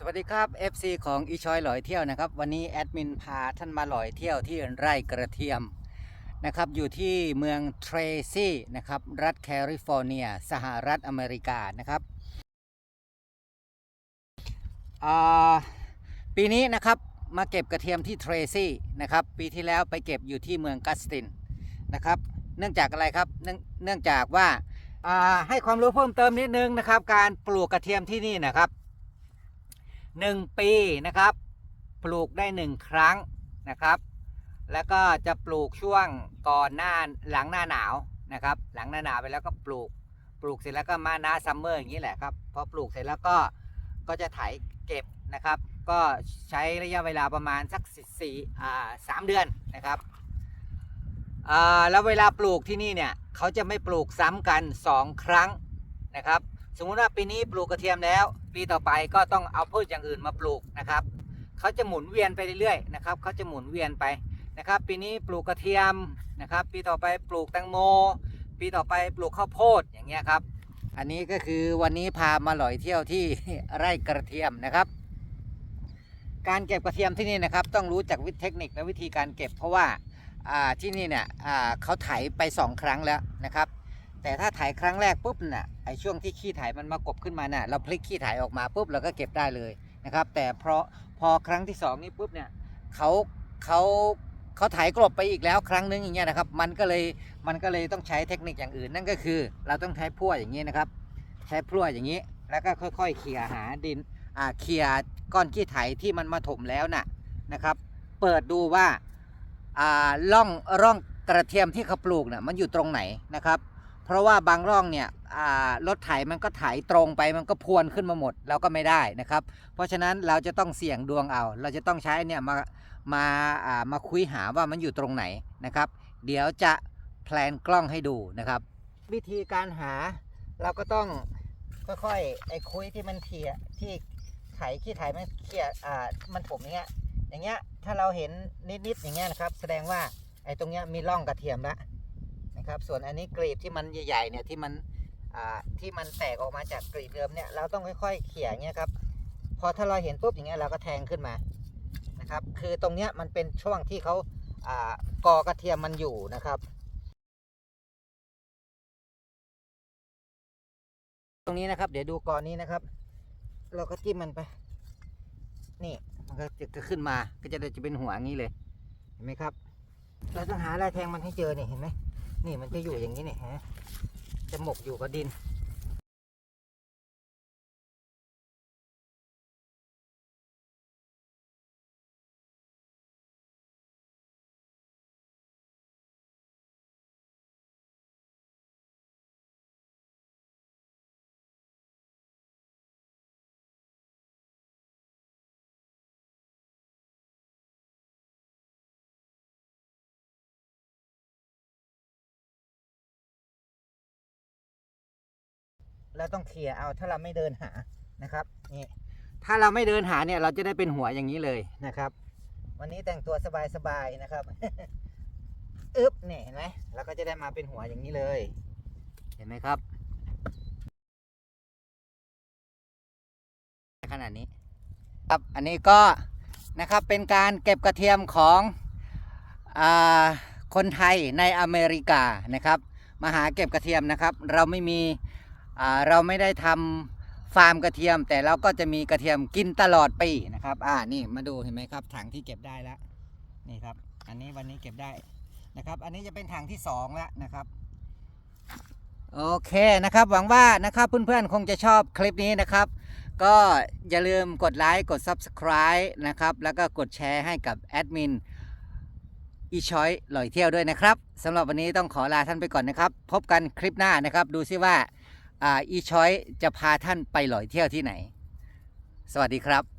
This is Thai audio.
สวัสดีครับ FC ของอีชอยลอยเที่ยวนะครับวันนี้แอดมินพาท่านมาลอยเที่ยวที่ไร่กระเทียมนะครับอยู่ที่เมืองเทรซี่นะครับรัฐแคลิฟอร์เนีย สหรัฐอเมริกานะครับปีนี้นะครับมาเก็บกระเทียมที่เทรซี่นะครับปีที่แล้วไปเก็บอยู่ที่เมืองกัสตินนะครับเนื่องจากอะไรครับเนื่องเนื่องจากว่าอ่าให้ความรู้เพิ่มเติมนิดนึงนะครับการปลูกกระเทียมที่นี่นะครับ หนึ่งปีนะครับ ปลูกได้หนึ่งครั้งนะครับ แล้วก็จะปลูกช่วงก่อนหน้าหลังหน้าหนาวนะครับ หลังหน้าหนาวไปแล้วก็ปลูก ปลูกเสร็จแล้วก็มาหน้าซัมเมอร์อย่างนี้แหละครับ พอปลูกเสร็จแล้วก็ก็จะไถเก็บนะครับ ก็ใช้ระยะเวลาประมาณสักสี่อ่าสามเดือนนะครับอ่าแล้วเวลาปลูกที่นี่เนี่ยเขาจะไม่ปลูกซ้ำกันสองครั้งนะครับ สมมุติว่าปีนี้ปลูกกระเทียมแล้ว ปีต่อไปก็ต้องเอาพืชอย่างอื่นมาปลูกนะครับเขาจะหมุนเวียนไปเรื่อยๆนะครับเขาจะหมุนเวียนไปนะครับ ปีนี้ปลูกกระเทียมนะครับ ปีต่อไปปลูกแตงโม ปีต่อไปปลูกข้าวโพดอย่างเงี้ยครับ อันนี้ก็คือวันนี้พามาหลอยเที่ยวที่ไร่กระเทียมนะครับ การเก็บกระเทียมที่นี่นะครับ ต้องรู้จักวิธีเทคนิคและวิธีการเก็บ เพราะว่าที่นี่เนี่ยอ่าเขาไถไปสองครั้งแล้วนะครับ แต่ถ้าถ่ายครั้งแรกปุ๊บน่ะ อช่วงที่ขี้ถ่ายมันมากบขึ้นมาน่ะเราพลิกขี้ถ่ายออกมาปุ๊บเราก็เก็บได้เลยนะครับ แต่เพราะพอครั้งที่สองนี่ปุ๊บเนี่ยเขาเขาเขาถ่ายกลบไปอีกแล้วครั้งนึงอย่างเงี้ยนะครับ มันก็เลยมันก็เลยต้องใช้เทคนิคอย่างอื่น นั่นก็คือ เราต้องใช้พลั่วอย่างนี้นะครับ ใช้พลั่วอย่างนี้ แล้วก็ค่อยๆเขี่ยหาดินอ่าเขี่ยก้อนขี้ไถที่มันมาถมแล้วน่ะนะครับ เปิดดูว่าอ่าร่องร่องกระเทียมที่เขาปลูกน่ะมันอยู่ตรงไหนนะครับ เพราะว่าบางร่องเนี่ยอ่ารถไถมันก็ไถตรงไปมันก็พวนขึ้นมาหมดเราก็ไม่ได้นะครับ เพราะฉะนั้นเราจะต้องเสี่ยงดวงเอา เราจะต้องใช้เนี่ยมามาามาคุยหาว่ามันอยู่ตรงไหนนะครับ เดี๋ยวจะแพลนกล้องให้ดูนะครับ วิธีการหาเราก็ต้องค่อยๆไอ้คุยที่มันเขี่ยที่ไถขี้ไถมันเขี่ยอ่ามันถมอย่างเงี้ยอย่างเงี้ยถ้าเราเห็นนิดๆอย่างเงี้ยนะครับ แสดงว่าไอ้ตรงเนี้ยมีร่องกระเทียมละ นะครับ ส่วนอันนี้กรีบที่มันใหญ่ๆเนี่ยที่มันที่มันแตกออกมาจากกรีบเดิมเนี่ยเราต้องค่อยๆเขี่ยเงี้ยครับพอถ้าเราเห็นปุ๊บอย่างเงี้ยเราก็แทงขึ้นมานะครับ คือตรงเนี้ยมันเป็นช่วงที่เขากอกระเทียมมันอยู่นะครับ ตรงนี้นะครับ เดี๋ยวดูกอนี้นะครับ เราก็จิ้มมันไป นี่มันก็จะขึ้นมาก็จะจะเป็นหัวอย่างนี้เลยเห็นไหมครับ เราต้องหาอะไรแทงมันให้เจอเนี่ยเห็นไหม นี่มันจะอยู่อย่างนี้เนี่ยฮะจะหมกอยู่กับดิน แล้วต้องเคลียร์เอาถ้าเราไม่เดินหานะครับนี่ถ้าเราไม่เดินหาเนี่ยเราจะได้เป็นหัวอย่างนี้เลยนะครับ วันนี้แต่งตัวสบายๆนะครับอึ๊บเนี่ยเห็นไหมเราก็จะได้มาเป็นหัวอย่างนี้เลย เห็นไหมครับ ขนาดนี้ ครับอันนี้ก็นะครับเป็นการเก็บกระเทียมของอาคนไทยในอเมริกานะครับ มาหาเก็บกระเทียมนะครับ เราไม่มี เราไม่ได้ทำฟาร์มกระเทียม แต่เราก็จะมีกระเทียมกินตลอดปีนะครับ อ่านี่มาดูเห็นไหมครับถังที่เก็บได้แล้วนี่ครับ อันนี้วันนี้เก็บได้นะครับ อันนี้จะเป็นถังที่สองแล้วนะครับโอเคนะครับ หวังว่านะครับเพื่อนๆคงจะชอบคลิปนี้นะครับ ก็อย่าลืมกดไลค์กด Subscribe นะครับ แล้วก็กดแชร์ให้กับแอดมินอีชอยลอยเที่ยวด้วยนะครับสำหรับวันนี้ต้องขอลาท่านไปก่อนนะครับ พบกันคลิปหน้านะครับ ดูซิว่า อีช้อยจะพาท่านไปหลอยเที่ยวที่ไหน สวัสดีครับ